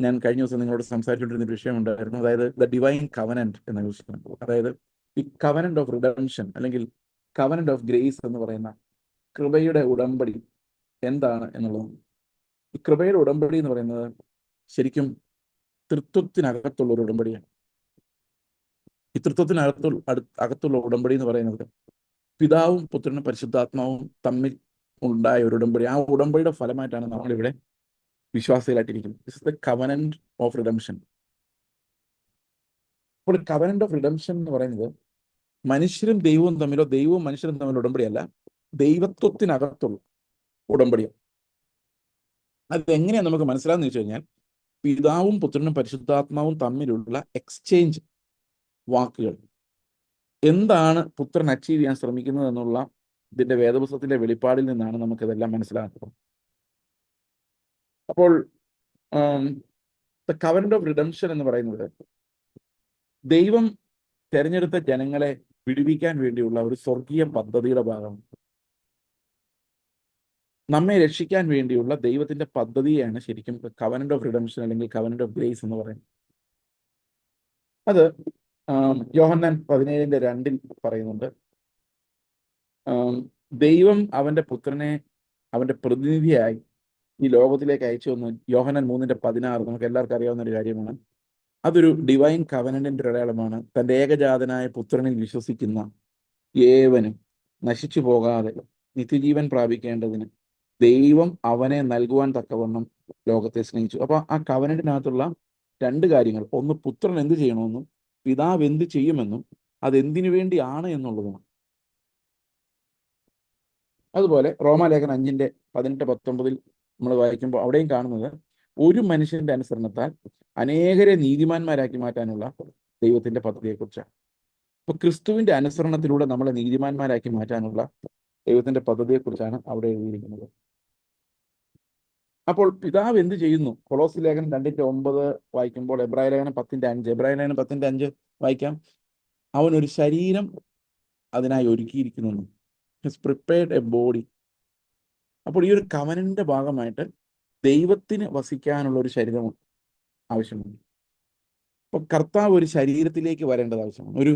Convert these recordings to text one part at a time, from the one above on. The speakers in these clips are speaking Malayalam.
ഞാൻ കഴിഞ്ഞ ദിവസം നിങ്ങളോട് സംസാരിച്ചുകൊണ്ടിരുന്ന വിഷയമുണ്ടായിരുന്നു അതായത് ദ ഡിവൈൻ കവനന്റ് എന്ന വിഷയം. അതായത് ഈ കവനന്റ് ഓഫ് റിഡംഷൻ അല്ലെങ്കിൽ കവനന്റ് ഓഫ് ഗ്രേസ് എന്ന് പറയുന്ന കൃപയുടെ ഉടമ്പടി എന്താണ് എന്നുള്ളത് ഈ കൃപയുടെ ഉടമ്പടി എന്ന് പറയുന്നത് ശരിക്കും തൃത്വത്തിനകത്തുള്ള ഒരു ഉടമ്പടിയാണ്. ഈ തൃത്വത്തിനകത്തുള്ള അകത്തുള്ള ഉടമ്പടി എന്ന് പറയുന്നത് പിതാവും പുത്രനും പരിശുദ്ധാത്മാവും തമ്മിൽ ഉണ്ടായ ഒരു ഉടമ്പടി. ആ ഉടമ്പടിയുടെ ഫലമായിട്ടാണ് നമ്മളിവിടെ വിശ്വാസികളായിട്ടിരിക്കുന്നത് this is the covenant of redemption അപ്പോൾ കവനന്റ് ഓഫ് റിഡംഷൻ എന്ന് പറയുന്നത് മനുഷ്യരും ദൈവവും തമ്മിലോ ദൈവവും മനുഷ്യരും തമ്മിലുള്ള ഉടമ്പടിയല്ല. ദൈവത്വത്തിനകത്തുള്ള ഉടമ്പടിയാണ്. അതെങ്ങനെയാണ് നമുക്ക് മനസ്സിലാന്ന് ചോദിച്ചു കഴിഞ്ഞാൽ പിതാവും പുത്രനും പരിശുദ്ധാത്മാവും തമ്മിലുള്ള എക്സ്ചേഞ്ച് വാക്കുകൾ. എന്താണ് പുത്രൻ അച്ചീവ് ചെയ്യാൻ ശ്രമിക്കുന്നത് എന്നുള്ള ഇതിന്റെ വേദപുസ്തകത്തിന്റെ വെളിപ്പാടിൽ നിന്നാണ് നമുക്കിതെല്ലാം മനസ്സിലാക്കുന്നത് അപ്പോൾ ദ കവനന്റ് ഓഫ് റിഡംഷൻ എന്ന് പറയുന്നത് ദൈവം തെരഞ്ഞെടുത്ത ജനങ്ങളെ വിടുവിക്കാൻ വേണ്ടിയുള്ള ഒരു സ്വർഗീയ പദ്ധതിയുടെ ഭാഗമാണ് നമ്മെ രക്ഷിക്കാൻ വേണ്ടിയുള്ള ദൈവത്തിന്റെ പദ്ധതിയാണ് ശരിക്കും കവനന്റ് ഓഫ് റിഡംഷൻ അല്ലെങ്കിൽ കവനന്റ് ഓഫ് ഗ്രേസ് എന്ന് പറയുന്നത്. അത് യോഹന്നാൻ പതിനേഴിന്റെ രണ്ടിൽ പറയുന്നുണ്ട്. ദൈവം അവന്റെ പുത്രനെ അവന്റെ പ്രതിനിധിയായി ഈ ലോകത്തിലേക്ക് അയച്ചു വന്ന യോഹനൻ മൂന്നിന്റെ പതിനാറ് നമുക്ക് എല്ലാവർക്കും അറിയാവുന്ന ഒരു കാര്യമാണ്. അതൊരു ഡിവൈൻ കവനന്റിന്റെ അടയാളമാണ്. തന്റെ ഏകജാതനായ പുത്രനിൽ വിശ്വസിക്കുന്ന ഏവനും നശിച്ചു പോകാതെ നിത്യജീവൻ പ്രാപിക്കേണ്ടതിന് ദൈവം അവനെ നൽകുവാൻ തക്കവണ്ണം ലോകത്തെ സ്നേഹിച്ചു. അപ്പൊ ആ കവനന്റിനകത്തുള്ള രണ്ട് കാര്യങ്ങൾ. ഒന്ന് പുത്രൻ എന്ത് ചെയ്യണമെന്നും പിതാവ് എന്ത് ചെയ്യുമെന്നും അതെന്തിനു വേണ്ടിയാണ് എന്നുള്ളതുമാണ്. അതുപോലെ റോമാലേഖൻ അഞ്ചിന്റെ പതിനെട്ട് പത്തൊമ്പതിൽ നമ്മൾ വായിക്കുമ്പോൾ അവിടെയും കാണുന്നത് ഒരു മനുഷ്യന്റെ അനുസരണത്താൽ അനേകരെ നീതിമാന്മാരാക്കി മാറ്റാനുള്ള ദൈവത്തിന്റെ പദ്ധതിയെക്കുറിച്ചാണ്. അപ്പൊ ക്രിസ്തുവിന്റെ അനുസരണത്തിലൂടെ നമ്മളെ നീതിമാന്മാരാക്കി മാറ്റാനുള്ള ദൈവത്തിന്റെ പദ്ധതിയെക്കുറിച്ചാണ് അവിടെ എഴുതിയിരിക്കുന്നത്. അപ്പോൾ പിതാവ് എന്ത് ചെയ്യുന്നു? കൊളോസ് ലേഖനം രണ്ടിന്റെ ഒമ്പത് വായിക്കുമ്പോൾ എബ്രായ ലേഖനം പത്തിന്റെ അഞ്ച്. എബ്രായ ലേഖനം പത്തിന്റെ അഞ്ച് വായിക്കാം. അവൻ ഒരു ശരീരം അതിനായി ഒരുക്കിയിരിക്കുന്നു പ്രിപ്പയർഡ് എ ബോഡി അപ്പോൾ ഈ ഒരു കവനന്റെ ഭാഗമായിട്ട് ദൈവത്തിന് വസിക്കാനുള്ള ഒരു ശരീരം ആവശ്യമുണ്ട്. അപ്പൊ കർത്താവ് ഒരു ശരീരത്തിലേക്ക് വരേണ്ടത് ആവശ്യമാണ്. ഒരു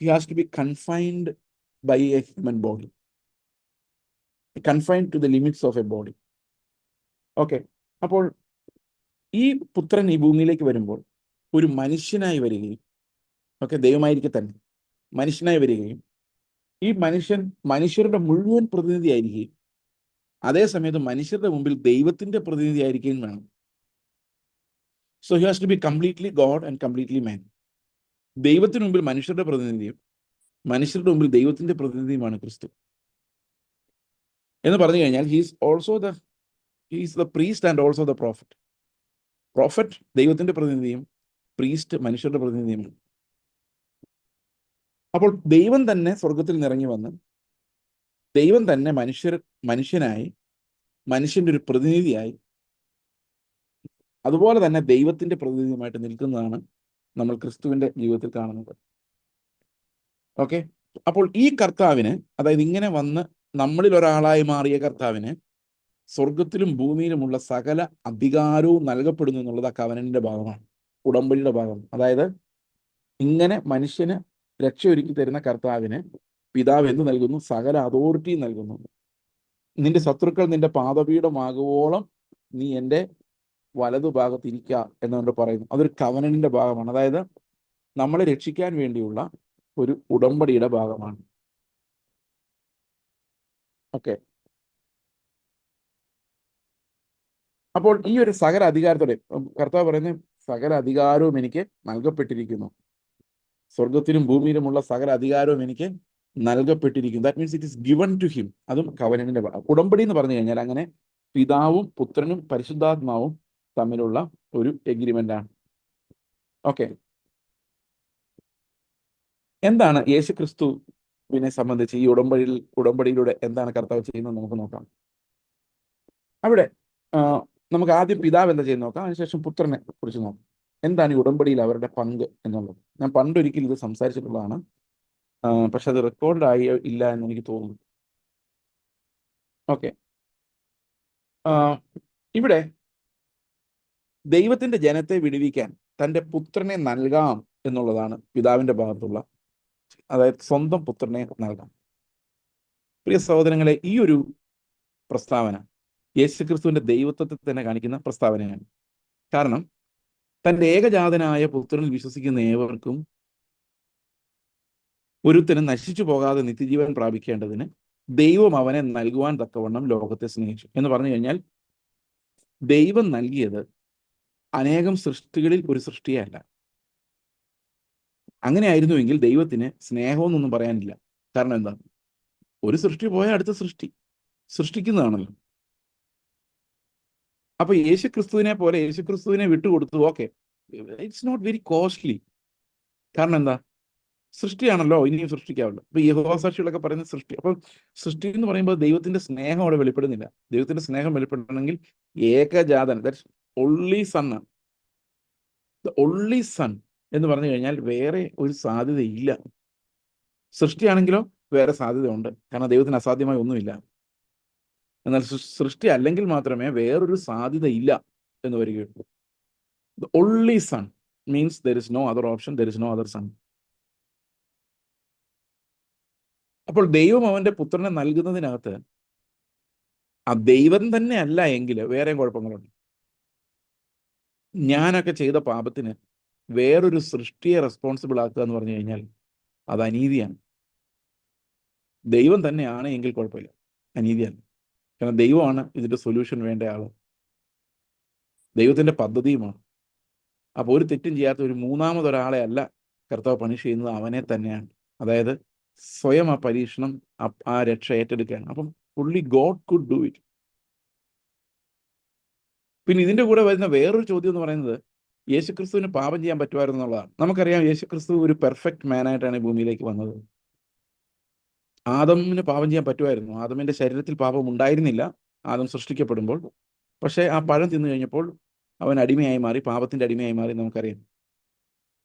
he has to be confined by a human body confined to the limits of a body okay അപ്പോൾ ഈ പുത്രൻ ഈ ഭൂമിയിലേക്ക് വരുമ്പോൾ ഒരു മനുഷ്യനായി വരികയും ഓക്കെ ദൈവമായിരിക്കെ തന്നെ മനുഷ്യനായി വരികയും ഈ മനുഷ്യൻ മനുഷ്യരുടെ മുഴുവൻ പ്രതിനിധിയായിരിക്കുകയും അതേ സമയത്ത് മനുഷ്യരുടെ മുമ്പിൽ ദൈവത്തിന്റെ പ്രതിനിധി ആയിരിക്കുകയും വേണം. So he has to be completely God and completely man ദൈവത്തിന് മുമ്പിൽ മനുഷ്യരുടെ പ്രതിനിധിയും മനുഷ്യരുടെ മുമ്പിൽ ദൈവത്തിന്റെ പ്രതിനിധിയുമാണ് ക്രിസ്തു. എന്ന് പറഞ്ഞു കഴിഞ്ഞാൽ he's also the he's the priest and also the prophet prophet ദൈവത്തിന്റെ പ്രതിനിധിയും പ്രീസ്റ്റ് മനുഷ്യരുടെ പ്രതിനിധിയുമാണ്. അപ്പോൾ ദൈവം തന്നെ സ്വർഗത്തിൽ നിറങ്ങി വന്ന് ദൈവം തന്നെ മനുഷ്യർ മനുഷ്യനായി മനുഷ്യന്റെ ഒരു പ്രതിനിധിയായി അതുപോലെ തന്നെ ദൈവത്തിന്റെ പ്രതിനിധിയുമായിട്ട് നിൽക്കുന്നതാണ് നമ്മൾ ക്രിസ്തുവിന്റെ ജീവിതത്തിൽ കാണുന്നത്. ഓക്കെ? അപ്പോൾ ഈ കർത്താവിന് അതായത് ഇങ്ങനെ വന്ന് നമ്മളിൽ ഒരാളായി മാറിയ കർത്താവിന് സ്വർഗത്തിലും ഭൂമിയിലുമുള്ള സകല അധികാരവും നൽകപ്പെടുന്നു എന്നുള്ളത് ആ കവനന്റെ ഭാഗമാണ് ഉടമ്പടിയുടെ ഭാഗം അതായത് ഇങ്ങനെ മനുഷ്യന് രക്ഷയൊരുക്കി തരുന്ന കർത്താവിന് പിതാവ് എന്ത് നൽകുന്നു? സകല അതോറിറ്റി നൽകുന്നു. നിന്റെ ശത്രുക്കൾ നിന്റെ പാദപീഠമാകുവോളം നീ എന്റെ വലതുഭാഗത്ത് ഇരിക്കുക എന്നുകൊണ്ട് പറയുന്നു. അതൊരു കവനനിന്റെ ഭാഗമാണ്. അതായത് നമ്മളെ രക്ഷിക്കാൻ വേണ്ടിയുള്ള ഒരു ഉടമ്പടിയുടെ ഭാഗമാണ്. ഓക്കെ അപ്പോൾ ഈ ഒരു സകല അധികാരത്തോടെ കർത്താവ് പറയുന്ന സകല അധികാരവും എനിക്ക് നൽകപ്പെട്ടിരിക്കുന്നു. സ്വർഗത്തിലും ഭൂമിയിലുമുള്ള സകല അധികാരവും എനിക്ക് നൽകപ്പെട്ടിരിക്കുന്നു. That means it is given to him അതും കവനന്റെ ഉടമ്പടി എന്ന് പറഞ്ഞു കഴിഞ്ഞാൽ അങ്ങനെ പിതാവും പുത്രനും പരിശുദ്ധാത്മാവും തമ്മിലുള്ള ഒരു എഗ്രിമെന്റ് ആണ്. ഓക്കെ എന്താണ് യേശു ക്രിസ്തുവിനെ സംബന്ധിച്ച് ഈ ഉടമ്പടിയിൽ ഉടമ്പടിയിലൂടെ എന്താണ് കർത്താവ് ചെയ്യുന്നത് നമുക്ക് നോക്കാം. അവിടെ നമുക്ക് ആദ്യം പിതാവ് എന്താ ചെയ്യുന്ന നോക്കാം. അതിനുശേഷം പുത്രനെ കുറിച്ച് നോക്കാം. എന്താണ് ഈ ഉടമ്പടിയിൽ അവരുടെ പങ്ക് എന്നുള്ളത്? ഞാൻ പണ്ടൊരിക്കൽ ഇത് സംസാരിച്ചിട്ടുള്ളതാണ്. പക്ഷെ അത് റെക്കോർഡ് ആയി ഇല്ല എന്ന് എനിക്ക് തോന്നുന്നു. ഓക്കെ. ഇവിടെ ദൈവത്തിന്റെ ജനത്തെ വിടുവിക്കാൻ തന്റെ പുത്രനെ നൽകാം എന്നുള്ളതാണ് പിതാവിന്റെ ഭാഗത്തുള്ള അതായത് സ്വന്തം പുത്രനെ നൽകാം. പ്രിയ സഹോദരങ്ങളെ ഈ ഒരു പ്രസ്താവന യേശുക്രിസ്തുവിന്റെ ദൈവത്വത്തെ തന്നെ കാണിക്കുന്ന പ്രസ്താവനയാണ്. കാരണം തന്റെ ഏകജാതനായ പുത്രനിൽ വിശ്വസിക്കുന്ന ഏവർക്കും ഒരുത്തനും നശിച്ചു പോകാതെ നിത്യജീവൻ പ്രാപിക്കേണ്ടതിന് ദൈവം അവനെ നൽകുവാൻ തക്കവണ്ണം ലോകത്തെ സ്നേഹിച്ചു. എന്ന് പറഞ്ഞു കഴിഞ്ഞാൽ ദൈവം നൽകിയത് അനേകം സൃഷ്ടികളിൽ ഒരു സൃഷ്ടിയല്ല. അങ്ങനെ ആയിരുന്നുവെങ്കിൽ ദൈവത്തിന് സ്നേഹമെന്നൊന്നും പറയാനില്ല. കാരണം എന്താ? ഒരു സൃഷ്ടി പോയ അടുത്ത സൃഷ്ടി. സൃഷ്ടിക്കുന്നതാണല്ലോ. അപ്പൊ യേശു ക്രിസ്തുവിനെ പോലെ യേശു ക്രിസ്തുവിനെ വിട്ടുകൊടുത്തു. Okay. It's not very costly കാരണം എന്താ? സൃഷ്ടിയാണല്ലോ ഇനിയും സൃഷ്ടിക്കാമല്ലോ ഇപ്പൊ യഹോസാക്ഷികളൊക്കെ പറയുന്ന സൃഷ്ടി അപ്പൊ സൃഷ്ടി എന്ന് പറയുമ്പോൾ ദൈവത്തിന്റെ സ്നേഹം അവിടെ വെളിപ്പെടുന്നില്ല. ദൈവത്തിന്റെ സ്നേഹം വെളിപ്പെടണമെങ്കിൽ ഏകജാതൻ that's only son the only son എന്ന് പറഞ്ഞു കഴിഞ്ഞാൽ വേറെ ഒരു സാധ്യതയില്ല. സൃഷ്ടിയാണെങ്കിലോ വേറെ സാധ്യതയുണ്ട്. കാരണം ദൈവത്തിന് അസാധ്യമായ ഒന്നുമില്ല. എന്നാൽ സൃഷ്ടി അല്ലെങ്കിൽ മാത്രമേ വേറൊരു സാധ്യത ഇല്ല എന്ന് വരികയുള്ളൂ. Only son means there is no other option there is no other son അപ്പോൾ ദൈവം അവന്റെ പുത്രനെ നൽകുന്നതിനകത്ത് ആ ദൈവം തന്നെ അല്ല എങ്കിൽ വേറെയും കുഴപ്പങ്ങളുണ്ട്. ഞാനൊക്കെ ചെയ്ത പാപത്തിന് വേറൊരു സൃഷ്ടിയെ റെസ്പോൺസിബിൾ ആക്കുക എന്ന് പറഞ്ഞു കഴിഞ്ഞാൽ അത് അനീതിയാണ്. ദൈവം തന്നെയാണ് എങ്കിൽ കുഴപ്പമില്ല. അനീതിയാണ്. കാരണം ദൈവമാണ് ഇതിന്റെ സൊല്യൂഷൻ വേണ്ട ആൾ ദൈവത്തിന്റെ പദ്ധതിയുമാണ്. അപ്പോൾ ഒരു തെറ്റും ചെയ്യാത്ത ഒരു മൂന്നാമതൊരാളെ അല്ല കർത്താവ് പണി ചെയ്യുന്നത്. അവനെ തന്നെയാണ്. അതായത് സ്വയം ആ പരീക്ഷണം ആ രക്ഷ ഏറ്റെടുക്കുകയാണ്. അപ്പം പുള്ളി ഗോഡ് കുഡ് ഡു ഇറ്റ്. പിന്നെ ഇതിന്റെ കൂടെ വരുന്ന വേറൊരു ചോദ്യം എന്ന് പറയുന്നത് യേശുക്രിസ്തുവിന് പാപം ചെയ്യാൻ പറ്റുമായിരുന്നു എന്നുള്ളതാണ്. നമുക്കറിയാം യേശുക്രിസ്തു ഒരു പെർഫെക്റ്റ് മാനായിട്ടാണ് ഭൂമിയിലേക്ക് വന്നത്. ആദമിന് പാപം ചെയ്യാൻ പറ്റുമായിരുന്നു. ആദമിന്റെ ശരീരത്തിൽ പാപം ഉണ്ടായിരുന്നില്ല. ആദം സൃഷ്ടിക്കപ്പെടുമ്പോൾ. പക്ഷേ ആ പഴം തിന്നു കഴിഞ്ഞപ്പോൾ അവൻ അടിമയായി മാറി പാപത്തിന്റെ അടിമയായി മാറി നമുക്കറിയാം.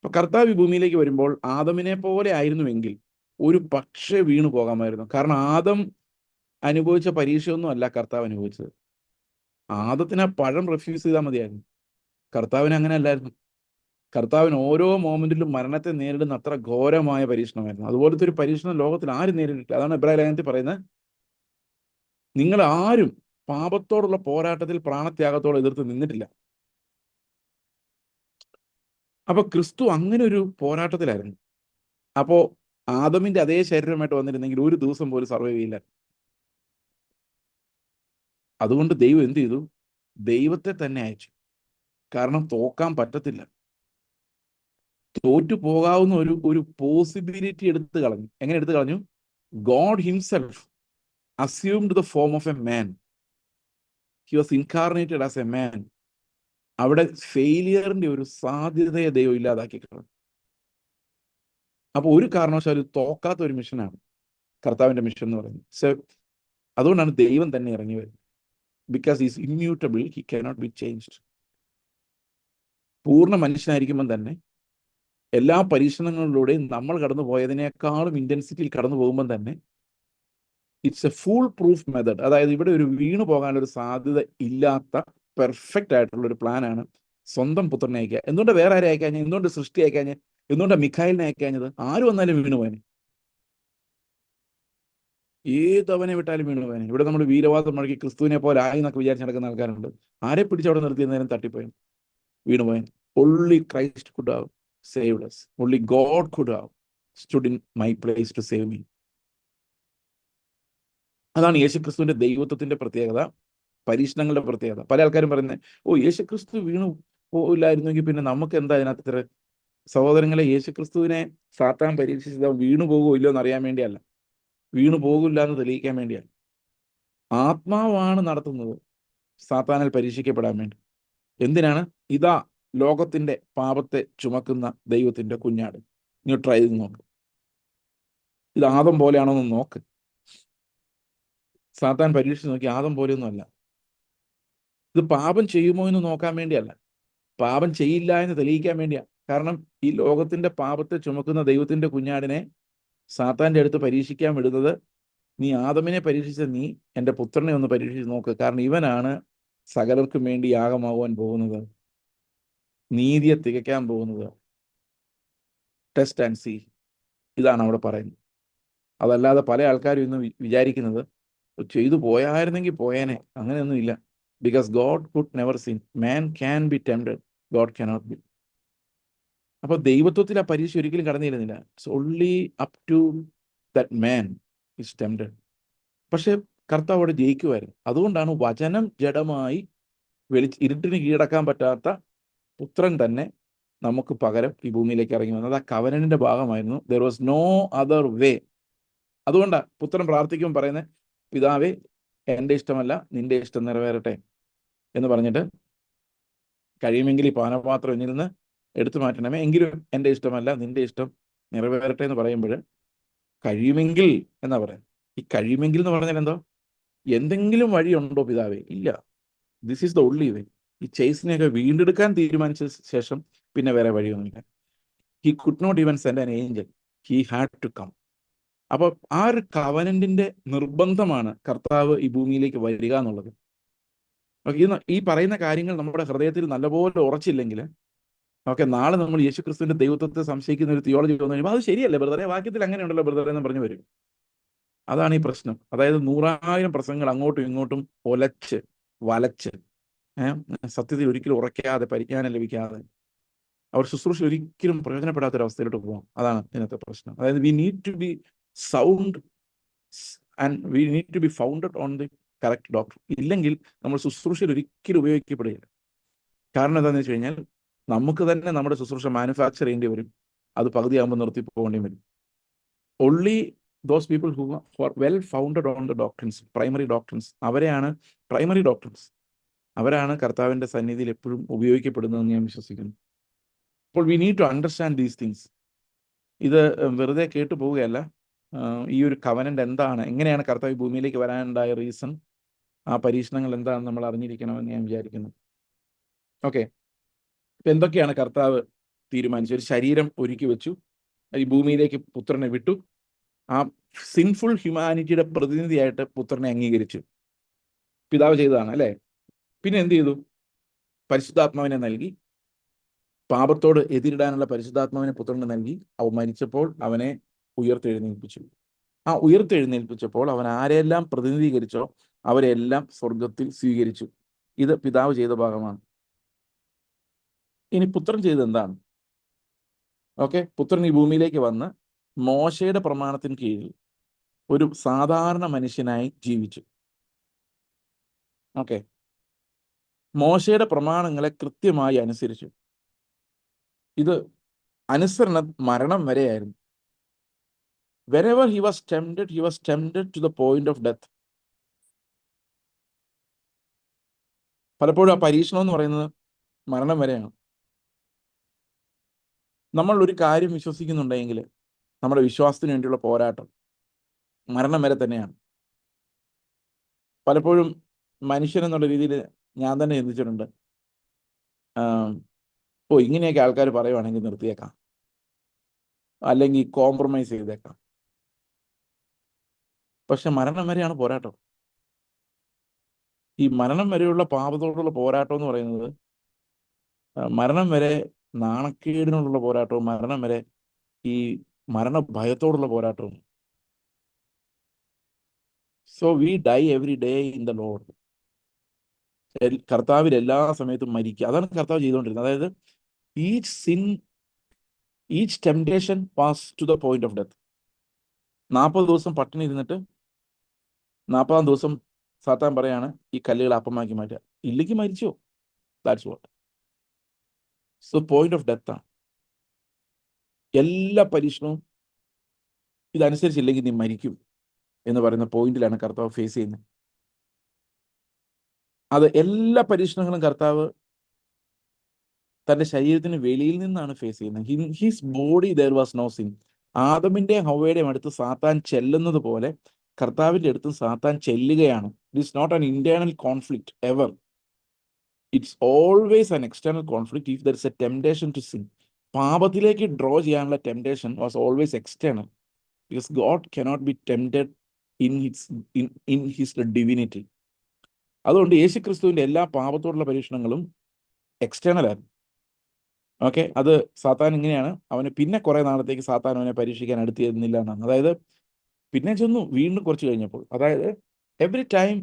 അപ്പൊ കർത്താവ് ഭൂമിയിലേക്ക് വരുമ്പോൾ ആദമിനെ പോലെ ആയിരുന്നുവെങ്കിൽ ഒരു പക്ഷേ വീണു പോകാമായിരുന്നു. കാരണം ആദം അനുഭവിച്ച പരീക്ഷയൊന്നും അല്ല കർത്താവ് അനുഭവിച്ചത്. ആദത്തിന് ആ പഴം റെഫ്യൂസ് ചെയ്താൽ മതിയായിരുന്നു. കർത്താവിന് അങ്ങനെ അല്ലായിരുന്നു. കർത്താവിന് ഓരോ മോമെന്റിലും മരണത്തെ നേരിടുന്ന അത്ര ഘോരമായ പരീക്ഷണമായിരുന്നു. അതുപോലത്തെ ഒരു പരീക്ഷണം ലോകത്തിൽ ആരും നേരിട്ടില്ല അതാണ് ഇബ്രാഹിം ലേഖനത്തിൽ പറയുന്നത്. നിങ്ങൾ ആരും പാപത്തോടുള്ള പോരാട്ടത്തിൽ പ്രാണത്യാഗത്തോടെ എതിർത്ത് നിന്നിട്ടില്ല. അപ്പൊ ക്രിസ്തു അങ്ങനെ ഒരു പോരാട്ടത്തിലായിരുന്നു. അപ്പോ ആദമിന്റെ അതേ ശരീരമായിട്ട് വന്നിരുന്നെങ്കിൽ ഒരു ദിവസം പോലും സർവൈവ് ചെയ്യില്ല. അതുകൊണ്ട് ദൈവം എന്ത് ചെയ്തു? ദൈവത്തെ തന്നെ അയച്ചു. കാരണം തോക്കാൻ പറ്റത്തില്ല. തോറ്റു പോകാവുന്ന ഒരു ഒരു പോസിബിലിറ്റി എടുത്തു കളഞ്ഞു. എങ്ങനെ എടുത്തു കളഞ്ഞു? God himself assumed the form of a man he was incarnated as a man അവിടെ ഫെയിലിയറിന്റെ ഒരു സാധ്യതയെ ദൈവം ഇല്ലാതാക്കി കളഞ്ഞു. അപ്പൊ ഒരു കാരണവശാലും തോക്കാത്ത ഒരു മിഷനാണ് കർത്താവിന്റെ മിഷൻ എന്ന് പറയുന്നത്. സോ അതുകൊണ്ടാണ് ദൈവം തന്നെ ഇറങ്ങി വരുന്നത്. Because is immutable he cannot be changed പൂർണ മനുഷ്യനായിരിക്കുമ്പം തന്നെ എല്ലാ പരീക്ഷണങ്ങളിലൂടെയും നമ്മൾ കടന്നു പോയതിനേക്കാളും ഇന്റൻസിറ്റിയിൽ കടന്നു പോകുമ്പം തന്നെ it's a foolproof method അതായത് ഇവിടെ ഒരു വീണു പോകാനൊരു സാധ്യത ഇല്ലാത്ത പെർഫെക്റ്റ് ആയിട്ടുള്ള ഒരു പ്ലാനാണ് സ്വന്തം പുത്രനെ അയക്കുക. എന്തുകൊണ്ട് വേറെ ആരെ എന്തുകൊണ്ട് സൃഷ്ടി അയക്കാഞ്ഞ്? എന്തുകൊണ്ടാണ് മിഖായിലിനെ അയക്കാഞ്ഞത് ആര് വന്നാലും വീണു പോയനെ. ഏതവനെ വിട്ടാലും വീണു പോയനെ. ഇവിടെ നമ്മൾ വീരവാദം മുഴക്കി ക്രിസ്തുവിനെ പോലെ ആയി എന്നൊക്കെ വിചാരിച്ച് നടക്കുന്ന ആൾക്കാരുണ്ട്. ആരെ പിടിച്ചവിടെ നിർത്തിയ നേരം തട്ടിപ്പോയൻ വീണു പോയൻ only Christ could have saved only god could have stood in my place to save me. അതാണ് യേശുക്രിസ്തുവിന്റെ ദൈവത്വത്തിന്റെ പ്രത്യേകത പരീക്ഷണങ്ങളുടെ പ്രത്യേകത. പല ആൾക്കാരും പറയുന്നത് ഓ യേശുക്രിസ്തു വീണു പോയില്ലായിരുന്നെങ്കിൽ പിന്നെ നമുക്ക് എന്താ അതിനകത്ത് ഇത്ര സഹോദരങ്ങളെ യേശുക്രിസ്തുവിനെ സാത്താൻ പരീക്ഷിച്ചത് വീണു പോകുമോ എന്ന് അറിയാൻ വേണ്ടിയല്ല. വീണു പോകില്ല എന്ന് തെളിയിക്കാൻ വേണ്ടിയല്ല. ആത്മാവാണ് നടത്തുന്നത് സാത്താനിൽ പരീക്ഷിക്കപ്പെടാൻ വേണ്ടി. എന്തിനാണ്? ഇതാ ലോകത്തിന്റെ പാപത്തെ ചുമക്കുന്ന ദൈവത്തിന്റെ കുഞ്ഞാട്. നീ ട്രൈ ചെയ്ത് നോക്ക്. ഇത് ആദം പോലെയാണോ എന്ന് നോക്ക്. സാത്താൻ പരീക്ഷിച്ച് നോക്കി ആദം പോലെയൊന്നും അല്ല. ഇത് പാപം ചെയ്യുമോ എന്ന് നോക്കാൻ വേണ്ടിയല്ല. പാപം ചെയ്യില്ല എന്ന് തെളിയിക്കാൻ വേണ്ടിയാ. കാരണം ഈ ലോകത്തിന്റെ പാപത്തെ ചുമക്കുന്ന ദൈവത്തിന്റെ കുഞ്ഞാടിനെ സാത്താന്റെ അടുത്ത് പരീക്ഷിക്കാൻ വിടുന്നത് നീ ആദമിനെ പരീക്ഷിച്ച നീ എന്റെ പുത്രനെ ഒന്ന് പരീക്ഷിച്ച് നോക്ക്. കാരണം ഇവനാണ് സകലർക്കും വേണ്ടി യാഗമാവാൻ പോകുന്നത്. നീതിയെ തികയ്ക്കാൻ പോകുന്നത്. ടെസ്റ്റ് ആൻഡ് സീ ഇതാണ് അവിടെ പറയുന്നത്. അതല്ലാതെ പല ആൾക്കാരും ഇന്ന് വിചാരിക്കുന്നത് ചെയ്തു പോയായിരുന്നെങ്കിൽ പോയേനെ. അങ്ങനെയൊന്നും ഇല്ല because God could never seen man can be tempted God cannot be അപ്പോൾ ദൈവത്വത്തിൽ ആ പരീക്ഷ ഒരിക്കലും കടന്നിരുന്നില്ല it's only up to that man is tempted പക്ഷെ കർത്താവ് അവിടെ ജയിക്കുമായിരുന്നു അതുകൊണ്ടാണ് വചനം ജഡമായി വെളി ഇരുട്ടിന് കീഴടക്കാൻ പറ്റാത്ത പുത്രൻ തന്നെ നമുക്ക് പകരം ഈ ഭൂമിയിലേക്ക് ഇറങ്ങി വന്നത്. ആ കവനന്റെ ഭാഗമായിരുന്നു. There was no other way അതുകൊണ്ടാണ് പുത്രൻ പ്രാർത്ഥിക്കുമ്പോൾ പറയുന്നത് പിതാവേ എന്റെ ഇഷ്ടമല്ല നിന്റെ ഇഷ്ടം നിറവേറട്ടെ എന്ന് പറഞ്ഞിട്ട് കഴിയുമെങ്കിൽ ഈ പാനപാത്രം എന്നിൽ നിന്ന് എടുത്തു മാറ്റണമേ. എങ്കിലും എന്റെ ഇഷ്ടമല്ല നിന്റെ ഇഷ്ടം നിറവേറട്ടെ എന്ന് പറയുമ്പോൾ കഴിയുമെങ്കിൽ എന്നാ പറയുന്നത് ഈ കഴിയുമെങ്കിൽ എന്ന് പറഞ്ഞാൽ എന്തോ? എന്തെങ്കിലും വഴിയുണ്ടോ പിതാവേ? ഇല്ല. ദിസ് ഈസ് ദ ഉള്ളി വേ ഈ ചേസിനെയൊക്കെ വീണ്ടെടുക്കാൻ തീരുമാനിച്ച ശേഷം പിന്നെ വേറെ വഴിയൊന്നുമില്ല. He could not even send an angel he had to come അപ്പോൾ ആ ഒരു കവനന്റിന്റെ നിർബന്ധമാണ് കർത്താവ് ഈ ഭൂമിയിലേക്ക് വരിക എന്നുള്ളത്. ഈ പറയുന്ന കാര്യങ്ങൾ നമ്മുടെ ഹൃദയത്തിൽ നല്ലപോലെ ഉറച്ചില്ലെങ്കിൽ ഓക്കെ നാളെ നമ്മൾ യേശു ക്രിസ്തുവിന്റെ ദൈവത്വത്തെ സംശയിക്കുന്ന ഒരു തിയോളജി വന്നു കഴിയുമ്പോൾ അത് ശരിയല്ലേ ബ്രദറെ വാക്യത്തിൽ അങ്ങനെയുണ്ടല്ലോ ബ്രദറെ എന്ന് പറഞ്ഞു വരും. അതാണ് ഈ പ്രശ്നം. അതായത് നൂറായിരം പ്രസംഗങ്ങൾ അങ്ങോട്ടും ഇങ്ങോട്ടും ഒലച്ച് വലച്ച് സത്യത്തിൽ ഒരിക്കലും ഉറക്കാതെ പരിജ്ഞാനം ലഭിക്കാതെ അവർ ശുശ്രൂഷ ഒരിക്കലും പ്രയോജനപ്പെടാത്ത പോകാം അതാണ് ഇതിനകത്തെ പ്രശ്നം. അതായത് we need to be sound and we need to be founded on the correct doctrine ഇല്ലെങ്കിൽ നമ്മൾ ശുശ്രൂഷയിൽ ഒരിക്കലും ഉപയോഗിക്കപ്പെടുകയില്ല കാരണം എന്താണെന്ന് വെച്ച് കഴിഞ്ഞാൽ നമുക്ക് തന്നെ നമ്മുടെ ശുശ്രൂഷ മാനുഫാക്ചർ ചെയ്യേണ്ടി വരും. അത് പകുതിയാകുമ്പോൾ നിർത്തി പോകേണ്ടി വരും. Only those people who are well founded on the doctrines primary doctrines അവരെയാണ് പ്രൈമറി ഡോക്ടൻസ് അവരാണ് കർത്താവിന്റെ സന്നിധിയിൽ എപ്പോഴും ഉപയോഗിക്കപ്പെടുന്നതെന്ന് ഞാൻ വിശ്വസിക്കുന്നു. അപ്പോൾ we need to understand these things ഇത് വെറുതെ കേട്ടു പോവുകയല്ല. ഈ ഒരു കവനന്റ് എന്താണ്? എങ്ങനെയാണ് കർത്താവ് ഭൂമിയിലേക്ക് വരാനുണ്ടായ റീസൺ ആ പരീക്ഷണങ്ങൾ എന്താണെന്ന് നമ്മൾ അറിഞ്ഞിരിക്കണമെന്ന് ഞാൻ വിചാരിക്കുന്നു. ഓക്കെ ഇപ്പൊ എന്തൊക്കെയാണ് കർത്താവ് തീരുമാനിച്ചു ഒരു ശരീരം ഒരുക്കി വെച്ചു. ഈ ഭൂമിയിലേക്ക് പുത്രനെ വിട്ടു. ആ സിൻഫുൾ ഹ്യൂമാനിറ്റിയുടെ പ്രതിനിധിയായിട്ട് പുത്രനെ അംഗീകരിച്ചു. പിതാവ് ചെയ്തതാണ് അല്ലേ? പിന്നെ എന്ത് ചെയ്തു? പരിശുദ്ധാത്മാവിനെ നൽകി. പാപത്തോട് എതിരിടാനുള്ള പരിശുദ്ധാത്മാവിനെ പുത്രന് നൽകി. അവ മരിച്ചപ്പോൾ അവനെ ഉയർത്തെഴുന്നേൽപ്പിച്ചു. ആ ഉയർത്തെഴുന്നേൽപ്പിച്ചപ്പോൾ അവൻ ആരെല്ലാം പ്രതിനിധീകരിച്ചോ അവരെല്ലാം സ്വർഗത്തിൽ സ്വീകരിച്ചു. ഇത് പിതാവ് ചെയ്ത ഭാഗമാണ്. ഇനി പുത്രൻ ചെയ്തത് എന്താണ്? ഓക്കെ പുത്രൻ ഈ ഭൂമിയിലേക്ക് വന്ന് മോശയുടെ പ്രമാണത്തിന് കീഴിൽ ഒരു സാധാരണ മനുഷ്യനായി ജീവിച്ചു. ഓക്കെ മോശയുടെ പ്രമാണങ്ങളെ കൃത്യമായി അനുസരിച്ചു. ഇത് അനുസരണ മരണം വരെയായിരുന്നു. Wherever he was tempted he was tempted to the point of death പലപ്പോഴും ആ പരീക്ഷണം എന്ന് പറയുന്നത് മരണം വരെയാണ്. നമ്മൾ ഒരു കാര്യം വിശ്വസിക്കുന്നുണ്ടെങ്കിൽ നമ്മുടെ വിശ്വാസത്തിന് വേണ്ടിയുള്ള പോരാട്ടം മരണം വരെ തന്നെയാണ്. പലപ്പോഴും മനുഷ്യൻ എന്നുള്ള രീതിയിൽ ഞാൻ തന്നെ ചിന്തിച്ചിട്ടുണ്ട്. ഓ ഇങ്ങനെയൊക്കെ ആൾക്കാർ പറയുവാണെങ്കിൽ നിർത്തിയേക്കാം. അല്ലെങ്കിൽ കോംപ്രമൈസ് ചെയ്തേക്കാം. പക്ഷെ മരണം വരെയാണ് പോരാട്ടം. ഈ മരണം വരെയുള്ള പാപത്തോടുള്ള പോരാട്ടം എന്ന് പറയുന്നത് മരണം വരെ നാണക്കേടിനോടുള്ള പോരാട്ടവും മരണം വരെ ഈ മരണ ഭയത്തോടുള്ള പോരാട്ടവും so we die every day in the Lord കർത്താവിൽ എല്ലാ സമയത്തും മരിക്കുക. അതാണ് കർത്താവ് ചെയ്തുകൊണ്ടിരുന്നത്. അതായത് each sin each temptation pass to the point of death നാൽപ്പത് ദിവസം പട്ടിണി ഇരുന്നിട്ട് നാൽപ്പതാം ദിവസം സാത്താൻ പറയാണ് ഈ കല്ലുകൾ അപ്പമാക്കി മാറ്റുക. ഇല്ലെങ്കിൽ മരിച്ചോ? That's what so point of ഡെത്താണ് എല്ലാ പരീക്ഷണവും ഇതനുസരിച്ചില്ലെങ്കിൽ നീ മരിക്കും എന്ന് പറയുന്ന പോയിന്റിലാണ് കർത്താവ് ഫേസ് ചെയ്യുന്നത്. അത് എല്ലാ പരീക്ഷണങ്ങളും കർത്താവ് തന്റെ ശരീരത്തിന് വെളിയിൽ നിന്നാണ് ഫേസ് ചെയ്യുന്നത്. His body there was no sin ആദമിന്റെ ഹവയുടെയും അടുത്ത് സാത്താൻ ചെല്ലുന്നത് പോലെ കർത്താവിന്റെ അടുത്തും സാത്താൻ ചെല്ലുകയാണ്. It is not an internal conflict ever it's always an external conflict if there is a temptation to sin പാപത്തിലേക്ക് draw ചെയ്യാനുള്ള temptation was always external because God cannot be tempted in his in in his divinity അതുകൊണ്ട് യേശു ക്രിസ്തുവിന്റെ എല്ലാ പാപത്തോടുള്ള പരീക്ഷണങ്ങളും എക്സ്റ്റേണൽ ആയിരുന്നു. ഓക്കെ അത് സാത്താൻ ഇങ്ങനെയാണ്. അവന് പിന്നെ കുറെ നാളത്തേക്ക് സാത്താൻ അവനെ പരീക്ഷിക്കാൻ അടുത്തിരുന്നില്ല എന്നാണ്. അതായത് പിന്നെ ചെന്നു വീണ്ടും കുറച്ച് കഴിഞ്ഞപ്പോൾ. അതായത് എവറി ടൈം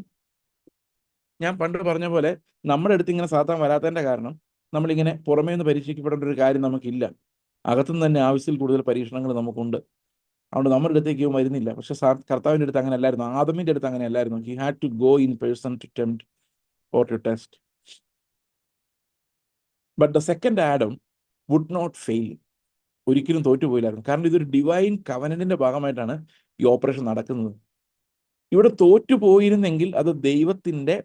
ഞാൻ പണ്ട് പറഞ്ഞ പോലെ നമ്മുടെ അടുത്ത് ഇങ്ങനെ സാത്താൻ വരാത്തതിന്റെ കാരണം നമ്മളിങ്ങനെ പുറമേ നിന്ന് പരീക്ഷിക്കപ്പെടേണ്ട ഒരു കാര്യം നമുക്കില്ല. അകത്തുനിന്ന് തന്നെ ആവശ്യത്തിൽ കൂടുതൽ പരീക്ഷണങ്ങൾ നമുക്കുണ്ട്. അതുകൊണ്ട് നമ്മുടെ അടുത്തേക്ക് വരുന്നില്ല. പക്ഷെ കർത്താവിന്റെ അടുത്ത് അങ്ങനെ അല്ലായിരുന്നു. ആദമിന്റെ അടുത്ത് അങ്ങനെ അല്ലായിരുന്നു. He had to go in person to tempt or to test but the second Adam would not fail ഒരിക്കലും തോറ്റുപോയില്ലായിരുന്നു. കാരണം ഇതൊരു ഡിവൈൻ കവനന്റിന്റെ ഭാഗമായിട്ടാണ് ഈ ഓപ്പറേഷൻ നടക്കുന്നത്. ഇവിടെ തോറ്റുപോയിരുന്നെങ്കിൽ അത് ദൈവത്തിന്റെ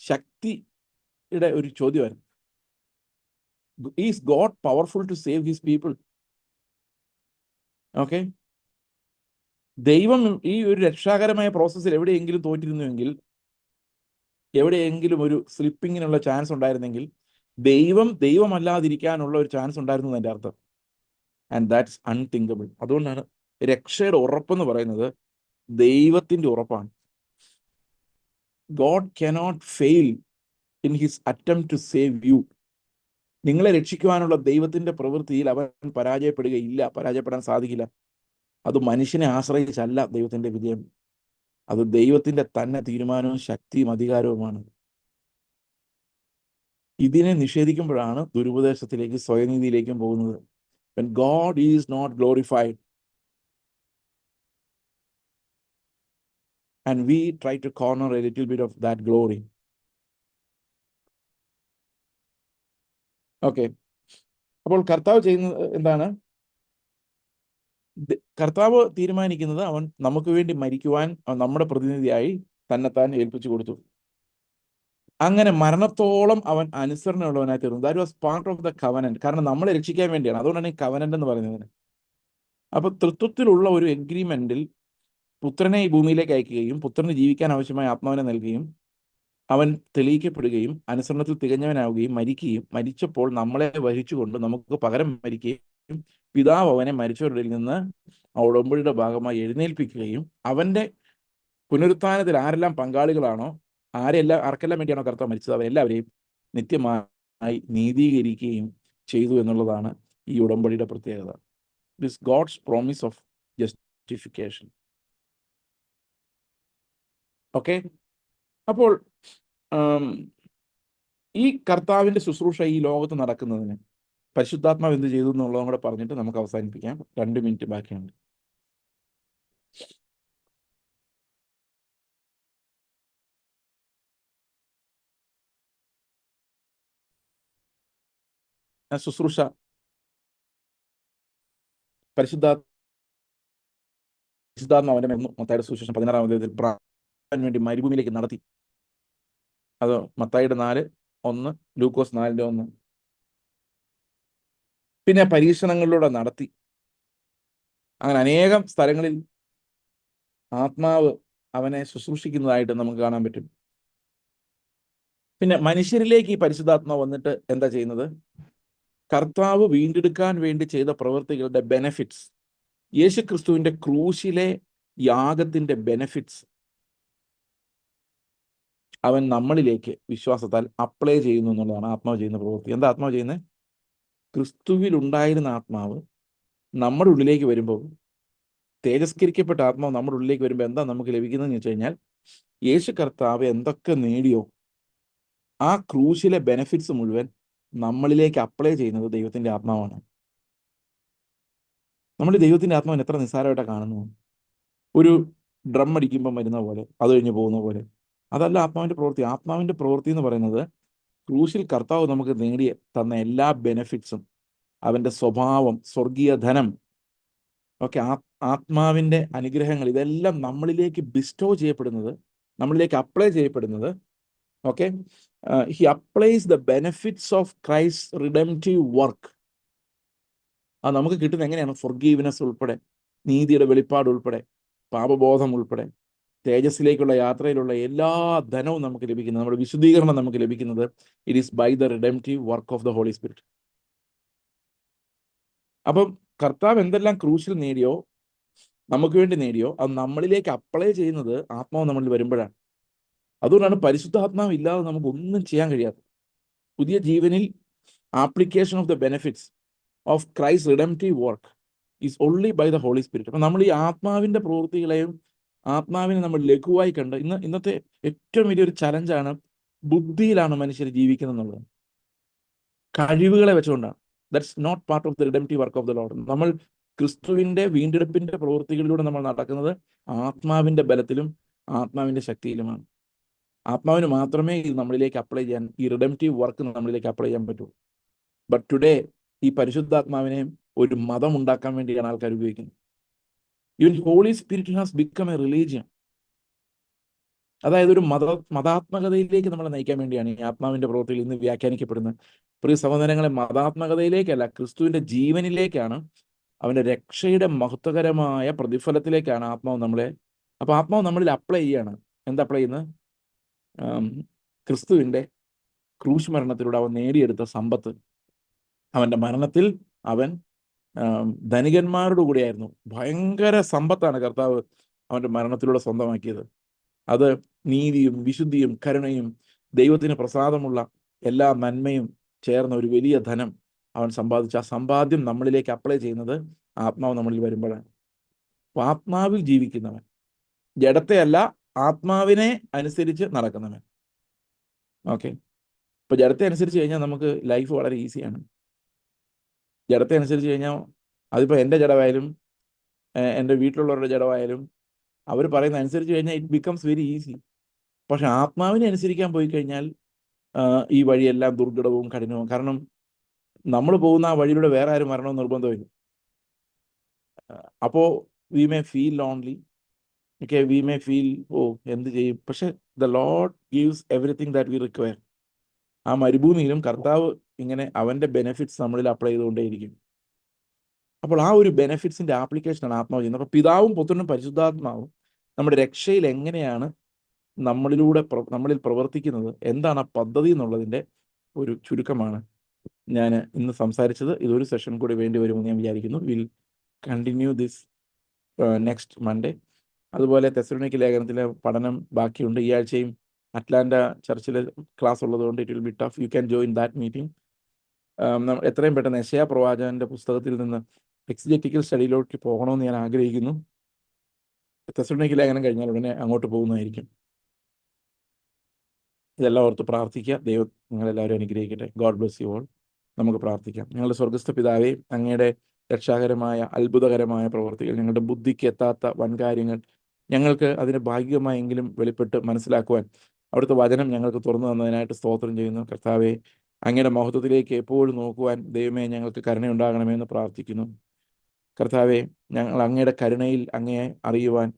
ശക്തിയുടെ ഒരു ചോദ്യമായിരുന്നു. Is God powerful to save his people okay ദൈവം ഈ ഒരു രക്ഷാകരമായ പ്രോസസ്സിൽ എവിടെയെങ്കിലും തോറ്റിരുന്നുവെങ്കിൽ എവിടെയെങ്കിലും ഒരു സ്ലിപ്പിങ്ങിനുള്ള ചാൻസ് ഉണ്ടായിരുന്നെങ്കിൽ ദൈവം ദൈവമല്ലാതിരിക്കാനുള്ള ഒരു ചാൻസ് ഉണ്ടായിരുന്നു എന്റെ അർത്ഥം. ആൻഡ് ദാറ്റ്സ് അൺതിങ്കബിൾ അതുകൊണ്ടാണ് രക്ഷയുടെ ഉറപ്പെന്ന് പറയുന്നത് ദൈവത്തിന്റെ ഉറപ്പാണ്. God cannot fail in his attempt to save you നിങ്ങളെ രക്ഷിക്കുവാനുള്ള ദൈവത്തിന്റെ പ്രവൃത്തിയിൽ അവൻ പരാജയപ്പെടുകയില്ല പരാജയപ്പെടാൻ സാധിക്കില്ല. അത് മനുഷ്യനെ ആശ്രയിച്ചല്ല ദൈവത്തിന്റെ വിജയം. അത് ദൈവത്തിന്റെ തന്നെ തീരുമാനവും ശക്തിയും അധികാരവുമാണ്. ഇതിനെ നിഷേധിക്കുമ്പോഴാണ് ദുരുപദേശത്തിലേക്ക് സ്വയനീതിയിലേക്കും പോകുന്നത്. God is not not and we try to corner a little bit of that glory. Okay അപ്പോൾ കർത്താവ് ചെയ്യുന്നത് എന്താണ്? കർത്താവ് തീരുമാനിക്കുന്നത് അവൻ നമുക്ക് വേണ്ടി മരിക്കുവാൻ നമ്മുടെ പ്രതിനിധിയായി തന്നെത്താൻ ഏൽപ്പിച്ചു കൊടുത്തു. അങ്ങനെ മരണത്തോളം അവൻ അനുസരണയുള്ളവനായി തീർന്നു. That was part of the covenant കാരണം നമ്മളെ രക്ഷിക്കാൻ വേണ്ടിയാണ്. അതുകൊണ്ടാണ് ഈ കവനന്റ് എന്ന് പറയുന്നത്. അപ്പൊ തൃത്വത്തിലുള്ള ഒരു എഗ്രിമെന്റിൽ പുത്രനെ ഈ ഭൂമിയിലേക്ക് അയക്കുകയും പുത്രന് ജീവിക്കാൻ ആവശ്യമായ ആത്മാവിനെ നൽകുകയും അവൻ തെളിയിക്കപ്പെടുകയും അനുസരണത്തിൽ തികഞ്ഞവനാവുകയും മരിക്കുകയും മരിച്ചപ്പോൾ നമ്മളെ വഹിച്ചുകൊണ്ട് നമുക്ക് പകരം മരിക്കുകയും പിതാവ് അവനെ മരിച്ചവരുടെ നിന്ന് ആ ഭാഗമായി എഴുന്നേൽപ്പിക്കുകയും അവന്റെ പുനരുത്ഥാനത്തിൽ ആരെല്ലാം പങ്കാളികളാണോ ആരെല്ലാം ആർക്കെല്ലാം വേണ്ടിയാണോ കർത്താവ് മരിച്ചത് അവരെല്ലാവരെയും നിത്യമായി നീതീകരിക്കുകയും ചെയ്തു എന്നുള്ളതാണ് ഈ ഉടമ്പടിയുടെ പ്രത്യേകത. This God's promise of justification okay? അപ്പോൾ ഈ കർത്താവിന്റെ ശുശ്രൂഷ ഈ ലോകത്ത് നടക്കുന്നതിന് പരിശുദ്ധാത്മാവ് എന്ത് ചെയ്തു എന്നുള്ളതും കൂടെ പറഞ്ഞിട്ട് നമുക്ക് അവസാനിപ്പിക്കാം. രണ്ട് മിനിറ്റ് ബാക്കിയുണ്ട്. ശുശ്രൂഷ പരിശുദ്ധ പരിശുദ്ധാത്മാവിന്റെ മൊത്തമായിട്ട് സുവിശേഷം പതിനാറാം പ്രാൻ വേണ്ടി മരുഭൂമിയിലേക്ക് നടത്തി. അത് മത്തായിയുടെ നാല് ഒന്ന് ലൂക്കോസ് നാലിന്റെ ഒന്ന്. പിന്നെ പരീക്ഷണങ്ങളിലൂടെ നടത്തി. അങ്ങനെ അനേകം സ്ഥലങ്ങളിൽ ആത്മാവ് അവനെ ശുശ്രൂഷിക്കുന്നതായിട്ട് നമുക്ക് കാണാൻ പറ്റും. പിന്നെ മനുഷ്യരിലേക്ക് ഈ പരിശുദ്ധാത്മ വന്നിട്ട് എന്താ ചെയ്യുന്നത്? കർത്താവ് വീണ്ടെടുക്കാൻ വേണ്ടി ചെയ്ത പ്രവൃത്തികളുടെ ബെനഫിറ്റ്സ് യേശു ക്രിസ്തുവിന്റെ ക്രൂശിലെ യാഗത്തിന്റെ ബെനഫിറ്റ്സ് അവൻ നമ്മളിലേക്ക് വിശ്വാസത്താൽ അപ്ലൈ ചെയ്യുന്നു എന്നുള്ളതാണ് ആത്മാവ് ചെയ്യുന്ന പ്രവൃത്തി. എന്താ ആത്മാവ് ചെയ്യുന്നത് ക്രിസ്തുവിൽ ഉണ്ടായിരുന്ന ആത്മാവ് നമ്മുടെ ഉള്ളിലേക്ക് വരുമ്പോൾ തേജസ്കരിക്കപ്പെട്ട ആത്മാവ് നമ്മുടെ ഉള്ളിലേക്ക് വരുമ്പോൾ എന്താ നമുക്ക് ലഭിക്കുന്നതെന്ന് വെച്ച് കഴിഞ്ഞാൽ യേശു കർത്താവ് എന്തൊക്കെ നേടിയോ ആ ക്രൂശിലെ ബെനഫിറ്റ്സ് മുഴുവൻ നമ്മളിലേക്ക് അപ്ലൈ ചെയ്യുന്നത് ദൈവത്തിന്റെ ആത്മാവാണ്. നമ്മൾ ദൈവത്തിന്റെ ആത്മാവിനെ എത്ര നിസ്സാരമായിട്ടാണ് കാണുന്നു ഒരു ഡ്രം അടിക്കുമ്പോൾ വരുന്ന പോലെ അത് കഴിഞ്ഞ് പോകുന്ന പോലെ. അതല്ല ആത്മാവിന്റെ പ്രവൃത്തി. ആത്മാവിന്റെ പ്രവൃത്തി എന്ന് പറയുന്നത് ക്രൂശിൽ കർത്താവ് നമുക്ക് നേടിയ തന്ന എല്ലാ ബെനഫിറ്റ്സും അവന്റെ സ്വഭാവം സ്വർഗീയ ധനം ഒക്കെ ആത്മാവിന്റെ അനുഗ്രഹങ്ങൾ ഇതെല്ലാം നമ്മളിലേക്ക് ബിസ്റ്റോ ചെയ്യപ്പെടുന്നത് നമ്മളിലേക്ക് അപ്ലൈ ചെയ്യപ്പെടുന്നത് okay he applies the benefits of Christ redemptive work അത് നമുക്ക് കിട്ടുന്നത് എങ്ങനെയാണ്? ഫൊർഗീവ്നെസ് ഉൾപ്പെടെ നീതിയുടെ വെളിപ്പാട് ഉൾപ്പെടെ പാപബോധം ഉൾപ്പെടെ. തേജസ്സിലേക്കുള്ള യാത്രയിലുള്ള എല്ലാ ധനവും നമുക്ക് ലഭിക്കുന്നത് നമ്മുടെ വിശുദ്ധീകരണം നമുക്ക് ലഭിക്കുന്നത്. It is by the redemptive work of the Holy Spirit അപ്പം കർത്താവ് എന്തെല്ലാം ക്രൂശിൽ നേടിയോ നമുക്ക് വേണ്ടി നേടിയോ അത് നമ്മളിലേക്ക് അപ്ലൈ ചെയ്യുന്നത് ആത്മാവ് നമ്മളിൽ വരുമ്പോഴാണ്. അതുകൊണ്ടാണ് പരിശുദ്ധാത്മാവ് ഇല്ലാതെ നമുക്ക് ഒന്നും ചെയ്യാൻ കഴിയാത്തത്. പുതിയ ജീവനിൽ application of the benefits of Christ redemptive work is only by the Holy Spirit അപ്പം നമ്മൾ ഈ ആത്മാവിന്റെ പ്രവൃത്തികളെയും ആത്മാവിനെ നമ്മൾ ലഘുവായി കണ്ട് ഇന്ന് ഇന്നത്തെ ഏറ്റവും വലിയൊരു ചലഞ്ചാണ് ബുദ്ധിയിലാണ് മനുഷ്യർ ജീവിക്കുന്നത് എന്നുള്ളത് കഴിവുകളെ വെച്ചുകൊണ്ടാണ്. That's not part of the redemptive work of the Lord നമ്മൾ ക്രിസ്തുവിന്റെ വീണ്ടെടുപ്പിന്റെ പ്രവൃത്തികളിലൂടെ നമ്മൾ നടക്കുന്നത് ആത്മാവിന്റെ ബലത്തിലും ആത്മാവിന്റെ ശക്തിയിലുമാണ്. ആത്മാവിന് മാത്രമേ ഇത് നമ്മളിലേക്ക് അപ്ലൈ ചെയ്യാൻ ഈ റിഡംറ്റീവ് വർക്ക് നമ്മളിലേക്ക് അപ്ലൈ ചെയ്യാൻ പറ്റൂ. ബട്ട് ടുഡേ ഈ പരിശുദ്ധാത്മാവിനെ ഒരു മതം ഉണ്ടാക്കാൻ വേണ്ടിയാണ് ആൾക്കാർ ഉപയോഗിക്കുന്നത്. Even Holy Spirit has become a religion അതായത് ഒരു മത മതാത്മകതയിലേക്ക് നമ്മളെ നയിക്കാൻ വേണ്ടിയാണ് ഈ ആത്മാവിന്റെ പ്രവൃത്തിയിൽ ഇന്ന് വ്യാഖ്യാനിക്കപ്പെടുന്നത്. പ്രിയ സഹോദരങ്ങളെ മതാത്മകതയിലേക്കല്ല ക്രിസ്തുവിന്റെ ജീവനിലേക്കാണ് അവന്റെ രക്ഷയുടെ മഹത്വകരമായ പ്രതിഫലത്തിലേക്കാണ് ആത്മാവ് നമ്മളെ. അപ്പൊ ആത്മാവ് നമ്മളിൽ അപ്ലൈ ചെയ്യാണ്. എന്താ അപ്ലൈ ചെയ്യുന്നത് ക്രിസ്തുവിന്റെ ക്രൂശ് മരണത്തിലൂടെ അവൻ നേടിയെടുത്ത സമ്പത്ത്. അവന്റെ മരണത്തിൽ അവൻ ധനികന്മാരുടെ കൂടെയായിരുന്നു. ഭയങ്കര സമ്പത്താണ് കർത്താവ് അവന്റെ മരണത്തിലൂടെ സ്വന്തമാക്കിയത്. അത് നീതിയും വിശുദ്ധിയും കരുണയും ദൈവത്തിന് പ്രസാദമുള്ള എല്ലാ നന്മയും ചേർന്ന ഒരു വലിയ ധനം അവൻ സമ്പാദിച്ച. ആ സമ്പാദ്യം നമ്മളിലേക്ക് അപ്ലൈ ചെയ്യുന്നത് ആത്മാവ് നമ്മളിൽ വരുമ്പോഴാണ്. അപ്പൊ ആത്മാവിൽ ജീവിക്കുന്നവൻ ജഡത്തെ അല്ല ആത്മാവിനെ അനുസരിച്ച് നടക്കുന്നവൻ. ഓക്കെ. ഇപ്പൊ ജഡത്തെ അനുസരിച്ച് കഴിഞ്ഞാൽ നമുക്ക് ലൈഫ് വളരെ ഈസിയാണ്. ജഡത്തെ അനുസരിച്ച് കഴിഞ്ഞാൽ അതിപ്പോൾ എന്റെ ജഡമായാലും എന്റെ വീട്ടിലുള്ളവരുടെ ജഡമായാലും അവർ പറയുന്ന അനുസരിച്ച് കഴിഞ്ഞാൽ ഇറ്റ് ബിക്കംസ് വെരി ഈസി പക്ഷെ ആത്മാവിനെ അനുസരിക്കാൻ പോയി കഴിഞ്ഞാൽ ഈ വഴിയെല്ലാം ദുർഘടവും കഠിനവും. കാരണം നമ്മൾ പോകുന്ന ആ വഴിയിലൂടെ വേറെ ആരും വരണമെന്ന് നിർബന്ധമില്ല. അപ്പോൾ we may feel lonely okay we may feel ഓ എന്ത് ചെയ്യും? പക്ഷെ the Lord gives everything that we require ആ മരുഭൂമിയിലും കർത്താവ് ഇങ്ങനെ അവന്റെ ബെനിഫിറ്റ്സ് നമ്മളിൽ അപ്ലൈ ചെയ്തുകൊണ്ടേയിരിക്കും. അപ്പോൾ ആ ഒരു ബെനിഫിറ്റ്സിന്റെ ആപ്ലിക്കേഷനാണ് ആത്മാവ് ചെയ്യുന്നത്. അപ്പോൾ പിതാവും പുത്രനും പരിശുദ്ധാത്മാവും നമ്മുടെ രക്ഷയിൽ എങ്ങനെയാണ് നമ്മളിലൂടെ നമ്മളിൽ പ്രവർത്തിക്കുന്നത്? എന്താണ് ആ പദ്ധതി എന്നുള്ളതിന്റെ ഒരു ചുരുക്കമാണ് ഞാൻ ഇന്ന് സംസാരിച്ചത്. ഇതൊരു സെഷൻ കൂടി വേണ്ടി വരുമെന്ന് ഞാൻ വിചാരിക്കുന്നു. Will continue this next Monday അതുപോലെ തെസലോണിക്ക് ലേഖനത്തിലെ പഠനം ബാക്കിയുണ്ട്. ഈ ആഴ്ചയും അറ്റ്ലാന്റ ചർച്ചിൽ ക്ലാസ് ഉള്ളതുകൊണ്ട് it will be tough you can join that meeting എത്രയും പെട്ടെന്ന് യശയ പ്രവാചകന്റെ പുസ്തകത്തിൽ നിന്ന് എക്സിജറ്റിക്കൽ സ്റ്റഡിയിലോട്ട് പോകണമെന്ന് ഞാൻ ആഗ്രഹിക്കുന്നു. തെസലോണിക്ക് ലേഖനം കഴിഞ്ഞാൽ ഉടനെ അങ്ങോട്ട് പോകുന്നതായിരിക്കും. ഇതെല്ലാം ഓർത്ത് പ്രാർത്ഥിക്കുക. ദൈവം നിങ്ങളെല്ലാവരും അനുഗ്രഹിക്കട്ടെ. ഗോഡ് ബ്ലസ് യു ഓൾ നമുക്ക് പ്രാർത്ഥിക്കാം. ഞങ്ങളുടെ സ്വർഗസ്ഥ പിതാവേ അങ്ങയുടെ രക്ഷാകരമായ അത്ഭുതകരമായ പ്രവർത്തികൾ ഞങ്ങളുടെ ബുദ്ധിക്ക് എത്താത്ത വൻകാര്യങ്ങൾ ഞങ്ങൾക്ക് അതിന് ഭാഗികമായെങ്കിലും വെളിപ്പെട്ട് മനസ്സിലാക്കുവാൻ അവിടുത്തെ വചനം ഞങ്ങൾക്ക് തുറന്നു തന്നതിനായിട്ട് സ്തോത്രം ചെയ്യുന്നു. കർത്താവെ അങ്ങയുടെ മഹത്വത്തിലേക്ക് എപ്പോഴും നോക്കുവാൻ ദൈവമേ ഞങ്ങൾക്ക് കരുണയുണ്ടാകണമെന്ന് പ്രാർത്ഥിക്കുന്നു. കർത്താവെ ഞങ്ങൾ അങ്ങയുടെ കരുണയിൽ അങ്ങയെ അറിയുവാൻ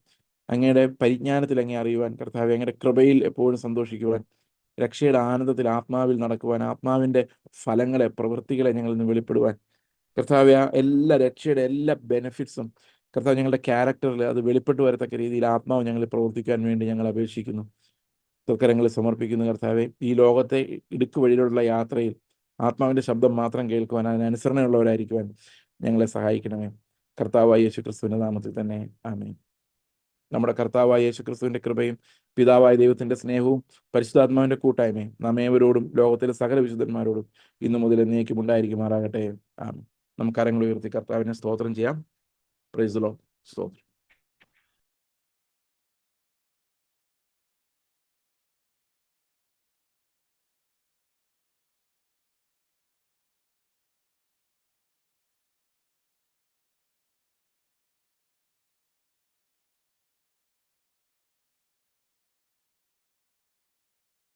അങ്ങയുടെ പരിജ്ഞാനത്തിൽ അങ്ങേ അറിയുവാൻ കർത്താവെ അങ്ങയുടെ കൃപയിൽ എപ്പോഴും സന്തോഷിക്കുവാൻ രക്ഷയുടെ ആനന്ദത്തിൽ ആത്മാവിൽ നടക്കുവാൻ ആത്മാവിന്റെ ഫലങ്ങളെ പ്രവൃത്തികളെ ഞങ്ങളിൽ നിന്ന് വെളിപ്പെടുവാൻ. കർത്താവ് എല്ലാ രക്ഷയുടെ എല്ലാ ബെനിഫിറ്റ്സും കർത്താവ് ഞങ്ങളുടെ ക്യാരക്ടറിൽ അത് വെളിപ്പെട്ട് വരത്തക്ക രീതിയിൽ ആത്മാവ് ഞങ്ങളിൽ പ്രവർത്തിക്കാൻ വേണ്ടി ഞങ്ങൾ അപേക്ഷിക്കുന്നു. തൃക്കരങ്ങളിൽ സമർപ്പിക്കുന്ന കർത്താവെ ഈ ലോകത്തെ ഇടുക്ക് വഴിയിലുള്ള യാത്രയിൽ ആത്മാവിന്റെ ശബ്ദം മാത്രം കേൾക്കുവാൻ അതിനനുസരണയുള്ളവരായിരിക്കുവാൻ ഞങ്ങളെ സഹായിക്കണമേ. കർത്താവായ യേശു ക്രിസ്തുവിന്റെ നാമത്തിൽ തന്നെ. ആമേ നമ്മുടെ കർത്താവായ യേശു ക്രിസ്തുവിന്റെ കൃപയും പിതാവായ ദൈവത്തിന്റെ സ്നേഹവും പരിശുദ്ധാത്മാവിന്റെ കൂട്ടായ്മയും നമ്മേവരോടും ലോകത്തിലെ സകല വിശുദ്ധന്മാരോടും ഇന്നു മുതൽ എന്നേക്കും ഉണ്ടായിരിക്കുമാറാകട്ടെ. ആമേ നമുക്ക് അരങ്ങൾ ഉയർത്തി കർത്താവിനെ സ്തോത്രം ചെയ്യാം. പ്രൈസ് ലോ സ്തോത്രം.